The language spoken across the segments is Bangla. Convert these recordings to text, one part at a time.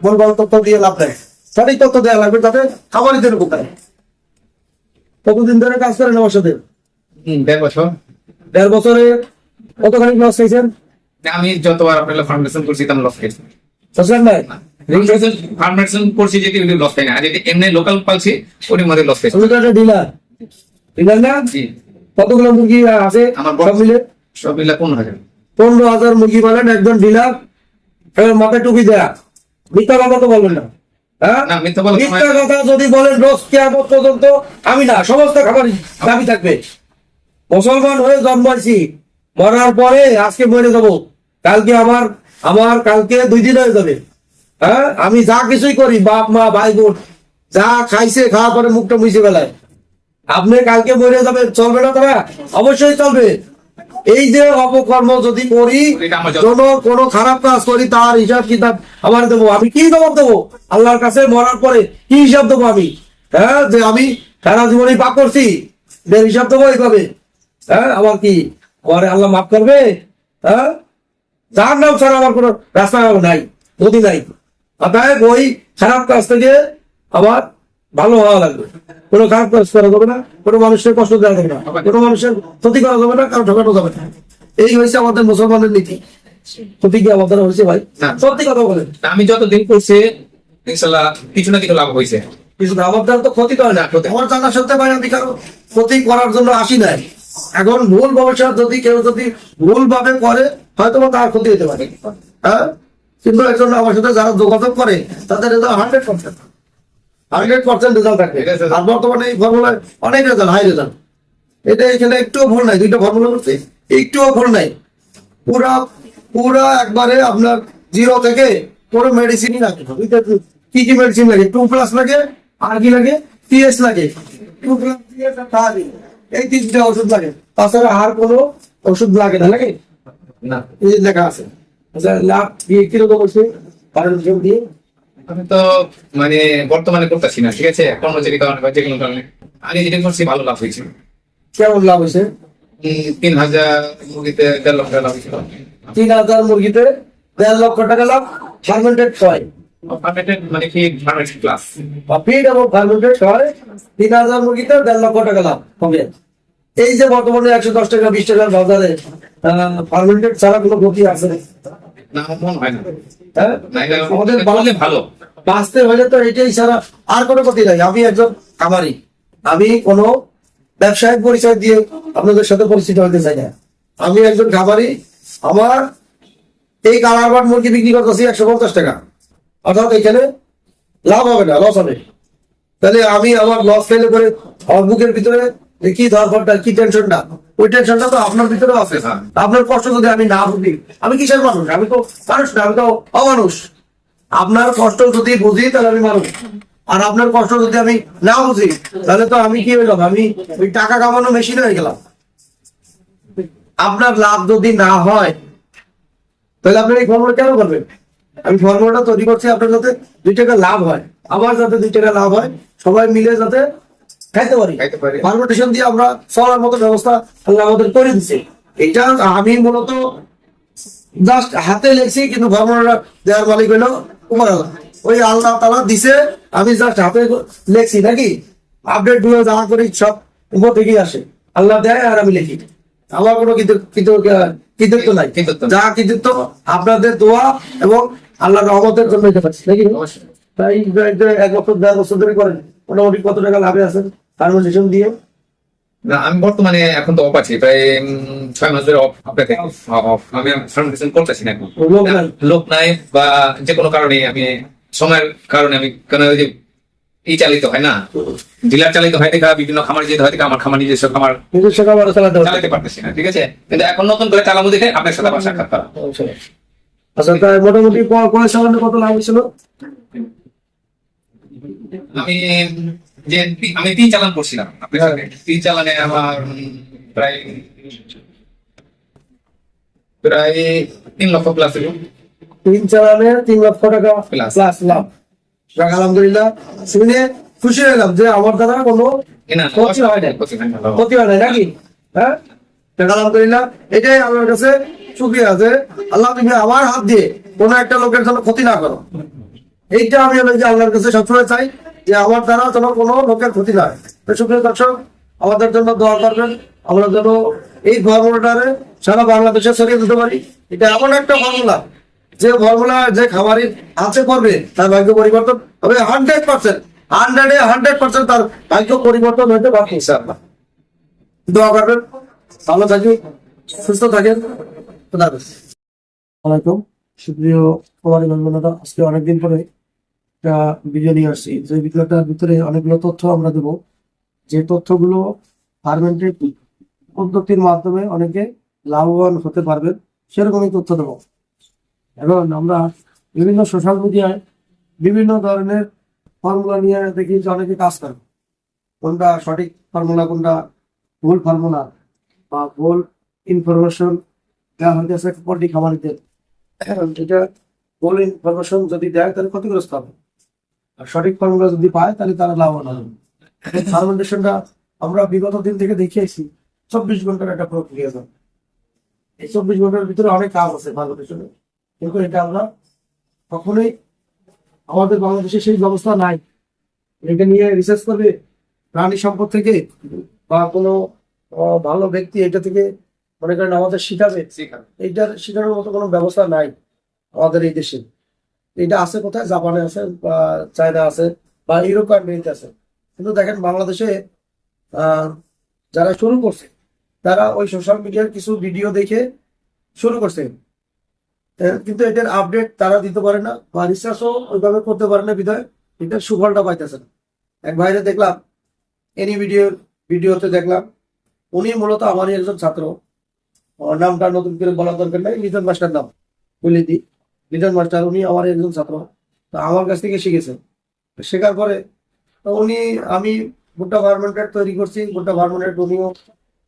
ভুল ভালো তথ্য দিয়ে লাভ নেই। সঠিক তথ্য দেওয়া লাগবে খামারিদের উপকার কতদিন ধরে কাজ করেন আমার সাথে? দেড় বছর। দেড় বছরে কতখানি লস আমি যতবার আপনার ফার্মেশন করছি তেমন লস খেয়েছি বুঝলেন ভাই ফার্মেশন করছি যেটি লস খাই না আর যেটি এমনি লোকাল পালছি ওটির মধ্যে লস খেয়েছি তুমি ডিলার ডিলার না? জি। কতগুলো মুরগি আছে? আমার সব মিলে? সব মিলে পনেরো হাজার। পনেরো হাজার মুরগি বলেন একজন ডিলার মাথায় টুপি দেয়া। মিথ্যা কথা তো বলবেন না। হ্যাঁ? মিথ্যা। কথা যদি বলেন রোজ কেয়ামত পর্যন্ত আমি না সমস্ত খাবার দাবি থাকবে। মুসলমান হয়ে জন্মাইছি মরার পরে আজকে মরে যাব। কালকে আমার আমার কালকে দুই দিন হয়ে যাবে। হ্যাঁ? আমি যা কিছুই করি বাপ মা ভাই বোন যা খাইছে খাওয়ার পরে মুখটা মুছে বেলায় আপনি কালকে মরে যাবেন চলবে না তারা অবশ্যই চলবে। এই যে অপকর্ম যদি করি। কোন কোন খারাপ কাজ করি তার হিসাব কিতাব আমার দেবো। আমি কি জবাব দেবো? আল্লাহর কাছে মরার পরে কি হিসাব দেবো আমি? হ্যাঁ যে আমি সারা জীবনে পাপ করছি এর হিসাব দেবো এইভাবে। হ্যাঁ আমার কি? আমার আল্লাহ মাফ করবে? হ্যাঁ? যার নাম ছাড়া আমার কোনো রাস্তা নাই নদী নাই। অতএব ওই খারাপ কাজ থেকে আমার ভালো হওয়া লাগবে। কোনো খারাপ কাজ করা যাবে না কোনো মানুষের কষ্ট দেওয়া যাবে না কোনো মানুষের ক্ষতি করা যাবে না কারও ঠকানো যাবে না। এই হয়েছে আমাদের মুসলমানের নীতি। ক্ষতি কি আমাদের হয়েছে ভাই? সত্যি কথা বলেন। আমি যতদিন করছি ইনশাল্লাহ কিছু না কিছু লাভ হয়েছে। কিছু না, আমার দ্বারা তো ক্ষতি করে না। আমার জানা ভাই আমি কারও ক্ষতি করার জন্য আসি নাই। এখন ভুল ভবিষ্যৎ যদি কেউ যদি ভুল ভাবে করে হয়তো বা তার ক্ষতি হতে পারে। হ্যাঁ? কিন্তু একজন আমার সাথে যারা যোগাযোগ করে তাদের hundred percent hundred percent result থাকে আর বর্তমানে এই ফর্মুলায় অনেক রেজাল্ট হাই রেজাল্ট এটা এখানে একটুও ভুল নাই দুইটা ফর্মুলা করছি একটুও ভুল নাই। পুরা পুরা একবারে আপনার জিরো থেকে কোনো মেডিসিনই লাগে? কি কি মেডিসিন লাগে? টু প্লাস লাগে আর কি লাগে? টিএস লাগে। টু প্লাস টিএস আর এই তিনটা ওষুধ লাগে। তাছাড়া আর কোনো ওষুধ লাগে না লাগে না। এই লেখা আছে। আচ্ছা লাভ দিয়ে কীরকম বারো জন দিয়ে। আমি তো মানে বর্তমানে করতেছি না ঠিক আছে? কর্মচারী কারণে বা যে কোনো কারণে। আগে যেটা করছি ভালো লাভ হয়েছে। কেমন লাভ হয়েছে? তিন হাজার মুরগিতে দেড় লক্ষ টাকা লাভ হয়েছিল। তিন হাজার মুরগিতে দেড় লক্ষ টাকা লাভ ফার্মেন্টেড Permitted মানে কি ফার্মেসি ক্লাস বা ফিড এবং ফার্মেন্টেড ছয় তিন হাজার মুরগিতে দেড় লক্ষ টাকা লাভ। হবে এই যে বর্তমানে একশো দশ টাকা বিশ টাকার বাজারে ফার্মেন্টেড ছাড়া কোনো গতি আছে। না। মনে হয় না। আমাদের বললে ভালো। বাঁচতে হলে তো এটাই ছাড়া আর কোনো গতি নাই। আমি একজন খামারি। আমি কোনো ব্যবসায়িক পরিচয় দিয়ে আপনাদের সাথে পরিচিত হতে চাই না। আমি একজন খামারি। আমার এই কালারবাট মুরগি বিক্রি করতেছি একশো পঞ্চাশ টাকা। অর্থাৎ এখানে লাভ হবে না লস হবে। তাহলে আমি আমার লস ফেলে করে আমার বুকের ভিতরে কি ধরফরটা কি টেনশনটা ওই টেনশনটা তো আপনার ভিতরে আছে। আপনার কষ্ট যদি আমি না বুঝি, আমি কিসের মানুষ? আমি তো মানুষ না, আমি তো অমানুষ। আপনার কষ্ট যদি বুঝি, তাহলে আমি মানুষ। আর আপনার কষ্ট যদি আমি না বুঝি, তাহলে তো আমি কি গেলাম আমি ওই টাকা কামানো মেশিন হয়ে গেলাম। আপনার লাভ যদি না হয়, তাহলে আপনি এই ফর্মুলা কেন করবেন? আমি ফর্মুলাটা তৈরি করছি আপনার যাতে দুই টাকা লাভ হয়। আমার যাতে দুই টাকা লাভ হয়, সবাই মিলে যাতে খাইতে পারি। দিয়ে আমরা চলার মতো ব্যবস্থা আল্লাহ আমাদের করে দিচ্ছে এটা আমি মূলত জাস্ট হাতে লেখছি কিন্তু দেওয়ার মালিক হইল উপর আল্লাহ। ওই আল্লাহ তালা দিছে আমি জাস্ট হাতে লেখছি নাকি? আপডেটগুলো যা করি সব উপর থেকেই আসে। আল্লাহ দেয় আর আমি লিখি। আমার কোনো কৃতিত্ব নাই। যা কৃতিত্ব আপনাদের দোয়া এবং আল্লাহ রহমতের জন্য নাকি? তাই এক বছর দেড় বছর ধরে করেন। মোটামুটি কত টাকা লাভে আছেন? দিয়ে? না আমি বর্তমানে এখন তো অফ আছি প্রায় ছয় মাস ধরে অফ আপনাকে অফ আমি করতেছি না এখন। লোক নাই। বা যে কোনো কারণে আমি সময়ের কারণে আমি কেন যে ই চালিত হয় না। ডিলার চালিত হয় দেখা বিভিন্ন খামার যেতে হয় আমার খামার নিজস্ব খামার নিজস্ব খাবার চালাতে পারতেছি। না ঠিক আছে? কিন্তু এখন নতুন করে চালামু দেখে আপনার সাথে আমার সাক্ষাৎ করা। আচ্ছা তাই মোটামুটি কয় সামান্য কত লাভ হয়েছিল? আমি যে আমি তিন চালান করছিলাম। আপনার সাথে তিন চালানে আমার প্রায় প্রায় তিন লক্ষ প্লাস তিন চালানে তিন লক্ষ টাকা Plus. Plus love. আলহামদুলিল্লাহ। শুনে খুশি হলাম যে আমার কোনো ক্ষতি হয় না ক্ষতি হয় না। ক্ষতি হয় না নাকি? হ্যাঁ? আলহামদুলিল্লাহ। এটাই আমার কাছে শুক্রিয়া আছে আল্লাহ তুমি আমার হাত দিয়ে কোনো একটা লোকের জন্য ক্ষতি না করো। এইটা আমি যে আল্লাহর কাছে সবসময় চাই। যে আমার দ্বারা যেন কোনো লোকের ক্ষতি না হয়। সুপ্রিয় দর্শক, আমাদের জন্য দোয়া করবেন। আমরা যেন এই ফর্মুলাটারে সারা বাংলাদেশে ছড়িয়ে দিতে পারি। এটা এমন একটা ফর্মুলা যে ফর্মুলা যে খামারি হাতে করবে, তার ভাগ্য পরিবর্তন হবে হান্ড্রেড পার্সেন্ট হান্ড্রেডে হান্ড্রেড পার্সেন্ট তার ভাগ্য পরিবর্তন হতে পারে দোয়া করবেন। ভালো থাকবেন সুস্থ থাকেন। খুদা। সুপ্রিয় কুমারী বন্ধুরা, আজকে অনেকদিন পরে একটা ভিডিও নিয়ে আসছি যে ভিডিওটার ভিতরে অনেকগুলো তথ্য আমরা দেবো। যে তথ্যগুলো ফার্মেন্টেড পদ্ধতির মাধ্যমে অনেকে লাভবান হতে পারবেন, সেরকমই তথ্য দেবো। এবং আমরা বিভিন্ন সোশ্যাল মিডিয়ায় বিভিন্ন ধরনের ফর্মুলা নিয়ে দেখি যে অনেকে কাজ করে। কোনটা সঠিক ফর্মুলা কোনটা ভুল ফর্মুলা বা ভুল ইনফরমেশন দেওয়া হইতেছে পোল্ট্রি খামারিদের। এটা ভুল ইনফরমেশন যদি দেয়, তাহলে ক্ষতিগ্রস্ত হবে। সঠিক ফর্মুলা যদি পায় তাহলে তারা লাভবান হবে। ফার্মেন্টেশনটা আমরা বিগত দিন থেকে দেখিয়েছি চব্বিশ ঘণ্টার একটা প্রক্রিয়া এই চব্বিশ ঘণ্টার ভিতরে অনেক কাজ আছে ফার্মেন্টেশনে কিন্তু এটা আমরা কখনোই আমাদের বাংলাদেশে সেই ব্যবস্থা নাই। এটা নিয়ে রিসার্চ করবে প্রাণী সম্পদ থেকে বা কোনো ভালো ব্যক্তি এটা থেকে মনে করেন আমাদের শিখাবে। এইটার শেখানোর মতো কোনো ব্যবস্থা নাই আমাদের এই দেশে। এটা আছে কোথায়? জাপানে আছে বা চায়না আছে বা ইউরোপ কান্ট্রিতে আছে। কিন্তু দেখেন বাংলাদেশে যারা শুরু করছে, তারা ওই সোশ্যাল মিডিয়ার কিছু ভিডিও দেখে শুরু করছে। কিন্তু এটার আপডেট তারা দিতে পারে না বা রিসার্চও ওইভাবে করতে পারে না বিধায় এটার সুফলটা পাইতেছে না। এক ভাইরে দেখলাম এনি ভিডিওর ভিডিওতে দেখলাম, উনি মূলত আমারই একজন ছাত্র। নামটা নতুন করে বলার দরকার নাই, লিটন মাস্টার নাম। বলে দিই। লিটন মাস্টার, উনি আমার একজন ছাত্র। তো আমার কাছ থেকে শিখেছেন শেখার পরে তো উনি আমি ভুট্টা ফার্মেন্টেড তৈরি করছি। ভুট্টা ফার্মেন্টেড উনিও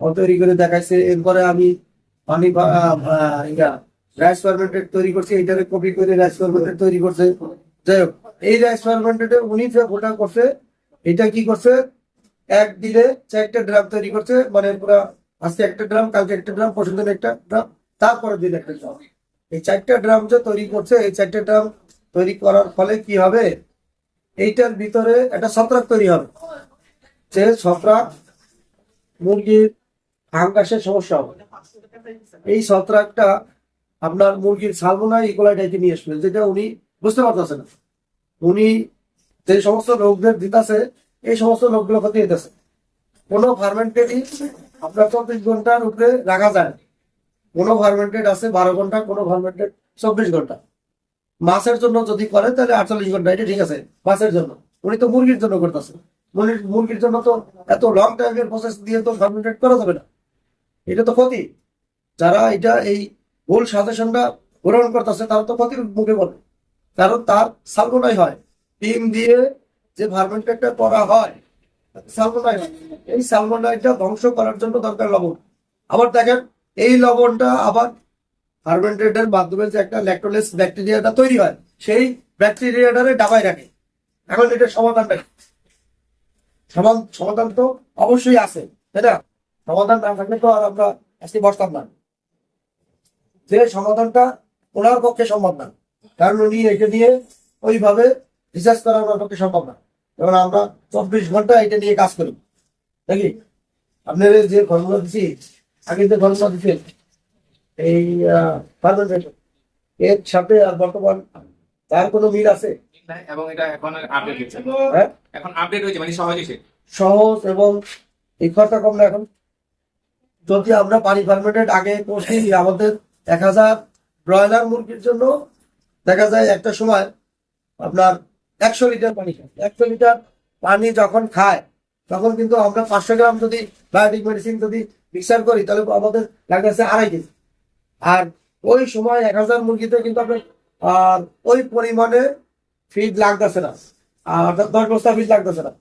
তৈরি করে দেখাইছে। এরপরে আমি পানি রাইস ফার্মেন্টেড তৈরি করছি। এটারে কপি করে রাইস ফার্মেন্টেড তৈরি করছে। যাই হোক, এই রাইস ফার্মেন্টেডে উনি যে ভুট্টা করছে, এটা কি করছে? এক দিনে চারটা ড্রাম তৈরি করছে। মানে পুরা আজকে একটা ড্রাম কালকে একটা ড্রাম পরশু একটা ড্রাম তারপরের দিন একটা ড্রাম এই চারটা ড্রাম যে তৈরি করছে, এই চারটা ড্রাম তৈরি করার ফলে কি হবে? এইটার ভিতরে একটা ছত্রাক তৈরি হবে। যে ছত্রাক মুরগির ফাঙ্গাসের সমস্যা হবে। এই ছত্রাকটা আপনার মুরগির সালমোনা ইকোলাইটাইকে নিয়ে আসবে, যেটা উনি বুঝতে পারতেছে না। উনি যে সমস্ত রোগদের দিতেছে, এই সমস্ত রোগগুলো ক্ষতি হইতেছে। কোনো ফার্মেন্টেডই আপনার চব্বিশ ঘণ্টার উপরে রাখা যায় না। কোনো ফার্মেন্টেড আছে, বারো ঘণ্টা, কোনো ফার্মেন্টেড চব্বিশ ঘণ্টা। মাছের জন্য যদি করে, তাহলে আটচল্লিশ ঘণ্টা, এটা ঠিক আছে, মাছের জন্য। উনি তো মুরগির জন্য করতেছে। মুরগির জন্য তো এত লং টাইমের প্রসেস দিয়ে তো ফার্মেন্টেড করা যাবে না। এটা তো ক্ষতি। যারা এটা এই ভুল সাজেশনটা গ্রহণ করতেছে, তারা তো ক্ষতির মুখে বলে কারণ তার সালমোনাই হয়। ডিম দিয়ে যে ফার্মেন্টেডটা করা হয়, সালমোনাই হয়। এই সালমোনাইটা ধ্বংস করার জন্য দরকার লবণ। আবার দেখেন এই লবণটা আবার ফার্মেন্টেডের মাধ্যমে যে একটা ল্যাক্টোলেস ব্যাকটেরিয়াটা তৈরি হয়, সেই ব্যাকটেরিয়াটারে ডাবায় রাখে। এখন এটার সমাধানটা? সমাধান সমাধান তো অবশ্যই আছে, তাই না? সমাধান না থাকলে তো আর আমরা আজকে বসতাম না। যে সমাধানটা ওনার পক্ষে সম্ভব না, কারণ উনি এটা নিয়ে ওইভাবে রিসার্চ করা ওনার পক্ষে সম্ভব না। যেমন আমরা চব্বিশ ঘণ্টা এটা নিয়ে কাজ করি। নাকি? আপনাদের যে ফর্মুলা দিচ্ছি আগে যে ফর্মুলা দিচ্ছে এই এর সাথে আর বর্তমান তার কোনো মিল আছে? এবং এটা এখন আপডেট হচ্ছে হ্যাঁ? এখন আপডেট হয়েছে মানে সহজ হয়েছে। সহজ এবং এই খরচা কম না এখন। যদি আমরা পানি ফার্মেন্টেড আগে করছি আমাদের এক হাজার ব্রয়লার মুরগির জন্য দেখা যায় একটা সময় আপনার একশো লিটার পানি খায়। একশো লিটার পানি যখন খায় তখন কিন্তু আমরা পাঁচশো গ্রাম যদি বায়োটিক মেডিসিন যদি মিক্সার করি, তাহলে আমাদের লাগতেছে আড়াই কেজি। আর ওই সময় এক হাজার মুরগিতে কিন্তু আপনার, আর ওই পরিমাণে ফিড লাগতেছে না। আর দশ বস্তা ফিড লাগতেছে না।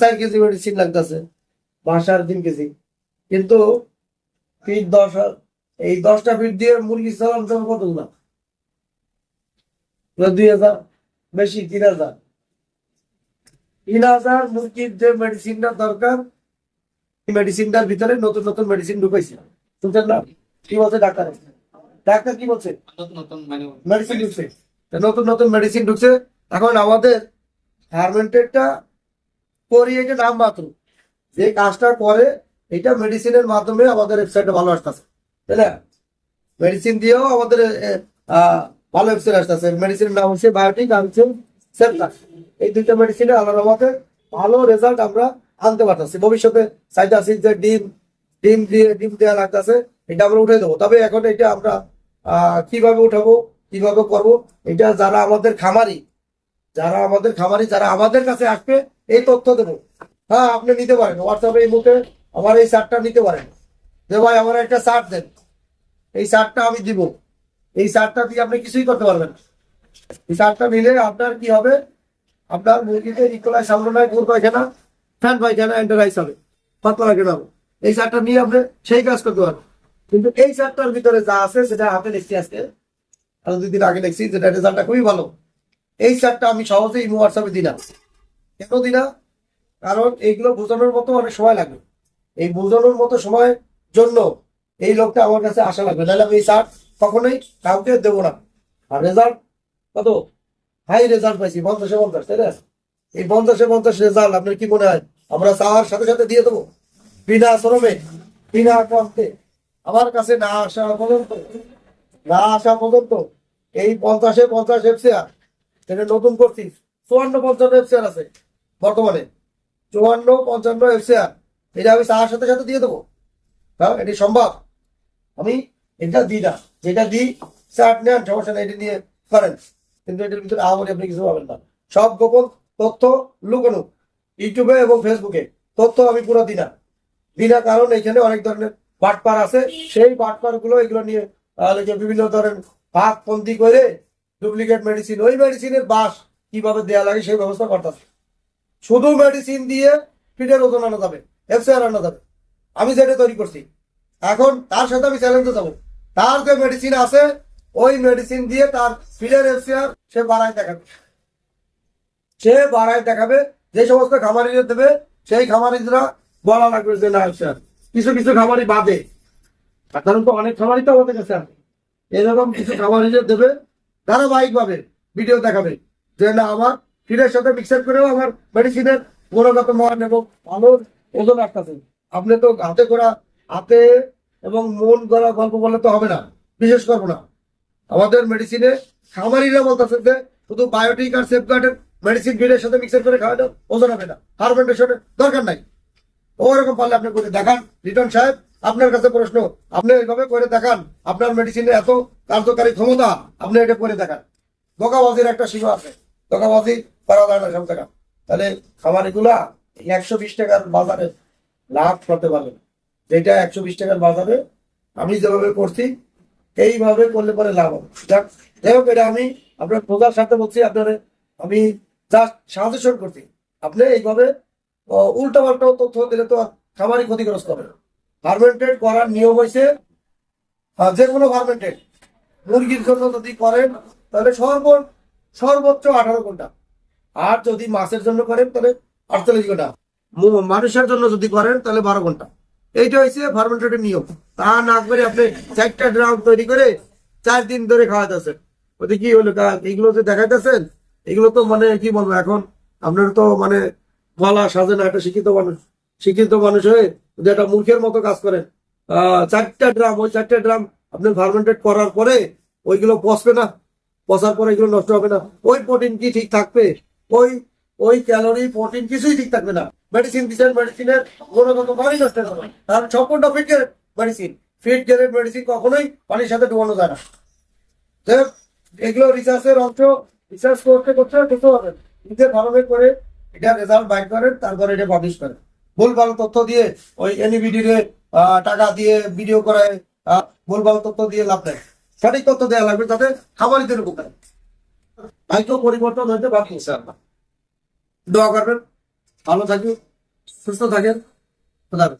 চার কেজি মেডিসিন লাগতেছে বা সাড়ে তিন কেজি। কিন্তু ফিট দশ, এই দশটা ফিট দিয়ে মুরগি চালান কত না দুই হাজার, বেশি তিন হাজার। তিন হাজার মুরগির যে মেডিসিনটা দরকার, এই মেডিসিনটার ভিতরে নতুন নতুন মেডিসিন ঢুকাইছে। শুনছেন না? কি বলছে ডাক্তার? ডাক্তার কি বলছে? মেডিসিন ঢুকছে। নতুন নতুন মেডিসিন ঢুকছে। এখন আমাদের ফার্মেন্টেডটা করিয়েছে নাম মাত্র, যে কাজটা করে, এটা মেডিসিনের মাধ্যমে আমাদের ওয়েবসাইটে ভালো আসতেছে। তাই না? মেডিসিন দিয়েও আমাদের ভালো ওয়েবসাইট আসতেছে। মেডিসিনের নাম হচ্ছে বায়োটিক আর হচ্ছে এই দুইটা মেডিসিনে আল্লাহর রহমতে ভালো রেজাল্ট আমরা আনতে পারতেছি। ভবিষ্যতে সাইটাসিস যে ডিম ডিম দিয়ে, ডিম দেওয়া লাগতেছে, এটা আমরা উঠে দেবো। তবে এখন এটা আমরা কীভাবে উঠাবো, কীভাবে করব, এটা যারা আমাদের খামারি, যারা আমাদের খামারি, যারা আমাদের কাছে আসবে, এই তথ্য দেবো। হ্যাঁ আপনি নিতে পারেন। হোয়াটসঅ্যাপে এই মুখে আমার এই শার্টটা নিতে পারেন। যে ভাই, আমার একটা শার্ট দেন। এই শার্টটা আমি দিব। এই শার্টটা দিয়ে আপনি কিছুই করতে পারবেন। শার্টটা নিলে আপনার কি হবে? আপনার মুরগিতে নিকোলাই সামনে গুড় পায়খানা, ফ্যান পায়খানা এন্টারাইজ হবে, পাতলা পায়খানা হবে এই শার্টটা নিয়ে আপনি সেই কাজ করতে পারবেন। কিন্তু এই শার্টটার ভিতরে যা আছে সেটা হাতে লিখছি আজকে, আর দুদিন আগে লিখছি যেটা রেজাল্টটা খুবই ভালো। এই শার্টটা আমি সহজেই হোয়াটসঅ্যাপে দিলাম কেন দিলাম কারণ এইগুলো বোঝানোর মতো অনেক সময় লাগবে এই বোঝানোর মতো সময় জন্য এই লোকটা আমার কাছে আসা লাগবে। নাহলে আমি এই শার্ট কখনোই কাউকে দেবো না। আর রেজাল্ট কত? হাই রেজাল্ট পাইছি, পঞ্চাশে পঞ্চাশ, তাই না? এই পঞ্চাশে পঞ্চাশ রেজাল্ট আপনার কি মনে হয়? আমরা চাওয়ার সাথে সাথে দিয়ে দেবো? বিনা শ্রমে, বিনা কষ্টে। আমার কাছে না আসা পর্যন্ত, না আসা পর্যন্ত এই পঞ্চাশে পঞ্চাশ এফসিআর এটা নতুন করছি। চুয়ান্ন পঞ্চান্ন এফসিআর আছে বর্তমানে। চুয়ান্ন পঞ্চান্ন এফসিআর এটা আমি চাওয়ার সাথে সাথে দিয়ে দেবো। হ্যাঁ এটি সম্ভব? আমি এটা দিই না। যেটা দিই চার্ট নেন, সমস্যা নেই, এটা নিয়ে করেন। কিন্তু এটার ভিতরে আহামরি আপনি কিছু পাবেন না। সব গোপন তথ্য লুকানো, ইউটিউবে এবং ফেসবুকে। তথ্য আমি পুরো দিই না। দিই না কারণ এখানে অনেক ধরনের বাটপার আছে। সেই বাটপারগুলো এগুলো নিয়ে বিভিন্ন ধরনের ভাগ পন্থী করে ডুপ্লিকেট মেডিসিন, ওই মেডিসিনের বাস কীভাবে দেওয়া লাগে সেই ব্যবস্থা করতেছে শুধু মেডিসিন দিয়ে ফিটের ওজন আনা যাবে, এফসিআর আনা যাবে। আমি যেটা তৈরি করছি। এখন তার সাথে আমি চ্যালেঞ্জে যাব। তার যে মেডিসিন আছে ওই মেডিসিন দিয়ে তার ফিলের এফসিআর সে বাড়ায় দেখাবে। সে বাড়ায় দেখাবে, যে সমস্ত খামারিরা দেবে, সেই খামারিরা বলা লাগবে যে না এফসিআর কিছু কিছু খামারি বাদে। কারণ তো অনেক খামারি তো আমাদের কাছে এরকম কিছু খামারিদের দেবে ধারাবাহিক ভাবে ভিডিও দেখাবে, যে না, আমার ফিলের সাথে মিক্সার করেও আমার মেডিসিনের গুণগত মান এবং ভালো ওজন রাখতেছে আপনি তো হাতে করা হাতে এবং মন গড়া গল্প বললে তো হবে না, বিশেষ করব না। আমাদের মেডিসিনে খামারিরা বলতেছে যে শুধু বায়োটিক আর সেফগার্ডের মেডিসিন ফিডের সাথে মিক্সার করে খাওয়া ওজন হবে না। ফার্মেন্টেশনের দরকার নাই। ওরকম পারলে আপনি করে দেখান। রিটন সাহেব, আপনার কাছে প্রশ্ন, আপনি এইভাবে করে দেখান, আপনার মেডিসিনে এত কার্যকারী ক্ষমতা, আপনি এটা করে দেখান। ধোকাবাজির একটা সীমা আছে। ধোকাবাজি করা যায় না সব টাকা তাহলে খামারিগুলা একশো বিশ টাকার বাজারে লাভ করতে পারবে যেটা একশো বিশ টাকার বাজারে আমি যেভাবে করছি এইভাবে করলে পরে লাভ হবে। যাক, যাই হোক, এটা আমি আপনার প্রজার সাথে বলছি, আপনার আমি জাস্ট সাজেশন করছি। আপনি এইভাবে উল্টা পাল্টা তথ্য দিলে তো খামারই ক্ষতিগ্রস্ত হবে। ফার্মেন্টেড করার নিয়ম হয়েছে যে কোনো ফার্মেন্টেড মুরগির জন্য যদি করেন, তাহলে সর্ব, সর্বোচ্চ আঠারো ঘণ্টা। আর যদি মাছের জন্য করেন, তাহলে আটচল্লিশ ঘণ্টা। মানুষের জন্য যদি করেন, তাহলে বারো ঘণ্টা। এইটা হয়েছে ফার্মেন্টেডের নিয়ম। তা না করে আপনি চারটা ড্রাম তৈরি করে চার দিন ধরে খাওয়াতেছেন ওতে কি হলো? এইগুলো যে দেখাইতেছেন, এগুলো তো মানে কি বলব এখন? আপনার তো মানে বলা সাজে না, একটা শিক্ষিত মানুষ। শিক্ষিত মানুষ হয়ে যদি একটা মূর্খের মতো কাজ করেন চারটা ড্রাম ওই চারটা ড্রাম আপনি ফার্মেন্টেড করার পরে ওইগুলো পচবে না। পচার পরে এগুলো নষ্ট হবে না। ওই প্রোটিন কি ঠিক থাকবে? ওই ওই ক্যালোরি প্রোটিন কিছুই ঠিক থাকবে না। মেডিসিন দিচ্ছেন মেডিসিনের গুণগত মানই নষ্ট হবে। কারণ সম্পূর্ণ fit medicine fit grade medicine কখনোই পানির সাথে ডুবানো যায় না। এগুলো রিসার্চের অংশ। রিসার্চ করতে করতে করতে পারবেন নিজে ভালোভাবে করে এটা রেজাল্ট বাইর করেন তারপরে এটা পাবলিশ করেন। ভুলভাল তথ্য দিয়ে ওই এনইবিডি রে টাকা দিয়ে ভিডিও করে আহ, ভুলভাল তথ্য দিয়ে লাভ নেই। সঠিক তথ্য দেওয়া লাগবে যাতে খামারিদের উপকার। ভাগ্য পরিবর্তন হইতে বাকি দোয়া করবেন। ভালো থাকুন সুস্থ থাকেন খোদা।